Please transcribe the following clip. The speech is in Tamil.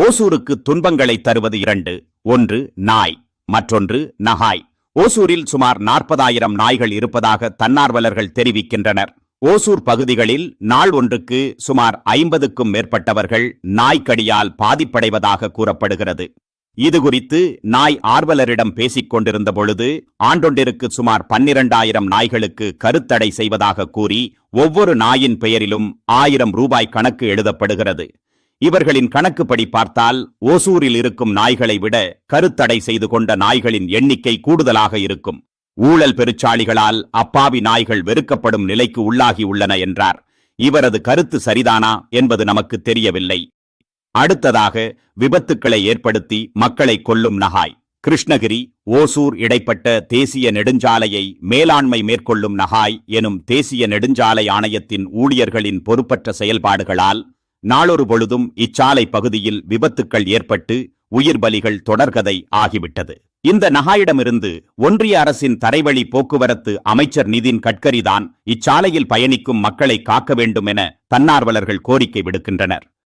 ஓசூருக்கு துன்பங்களை தருவது இரண்டு. ஒன்று நாய். மற்றொன்று நகாய். ஓசூரில் சுமார் நாற்பதாயிரம் நாய்கள் இருப்பதாக தன்னார்வலர்கள் தெரிவிக்கின்றனர். ஓசூர் பகுதிகளில் நாள் ஒன்றுக்கு சுமார் ஐம்பதுக்கும் மேற்பட்டவர்கள் நாய்க்கடியால் பாதிப்படைவதாக கூறப்படுகிறது. இது குறித்து நாய் ஆர்வலரிடம் பேசிக் கொண்டிருந்த பொழுது ஆண்டொன்றிற்கு சுமார் பன்னிரண்டாயிரம் நாய்களுக்கு கருத்தடை செய்வதாக கூறி ஒவ்வொரு நாயின் பெயரிலும் ஆயிரம் ரூபாய் கணக்கு எழுதப்படுகிறது. இவர்களின் கணக்குப்படி பார்த்தால் ஓசூரில் இருக்கும் நாய்களை விட கருத்தடை செய்து கொண்ட நாய்களின் எண்ணிக்கை கூடுதலாக இருக்கும். ஊழல் பெருச்சாளிகளால் அப்பாவி நாய்கள் வெறுக்கப்படும் நிலைக்கு உள்ளாகி உள்ளன என்றார். இவரது கருத்து சரிதானா என்பது நமக்கு தெரியவில்லை. அடுத்ததாக விபத்துக்களை ஏற்படுத்தி மக்களை கொல்லும் நகாய். கிருஷ்ணகிரி ஓசூர் இடைப்பட்ட தேசிய நெடுஞ்சாலையை மேலாண்மை மேற்கொள்ளும் நகாய் எனும் தேசிய நெடுஞ்சாலை ஆணையத்தின் ஊழியர்களின் பொறுப்பற்ற செயல்பாடுகளால் நாளொரு பொழுதும் இச்சாலை பகுதியில் விபத்துக்கள் ஏற்பட்டு உயிர் பலிகள் தொடர்கதை ஆகிவிட்டது. இந்த நகாயிடமிருந்து ஒன்றிய அரசின் தரைவழி போக்குவரத்து அமைச்சர் நிதின் கட்கரிதான் இச்சாலையில் பயணிக்கும் மக்களை காக்க வேண்டும் என தன்னார்வலர்கள் கோரிக்கை விடுக்கின்றனர்.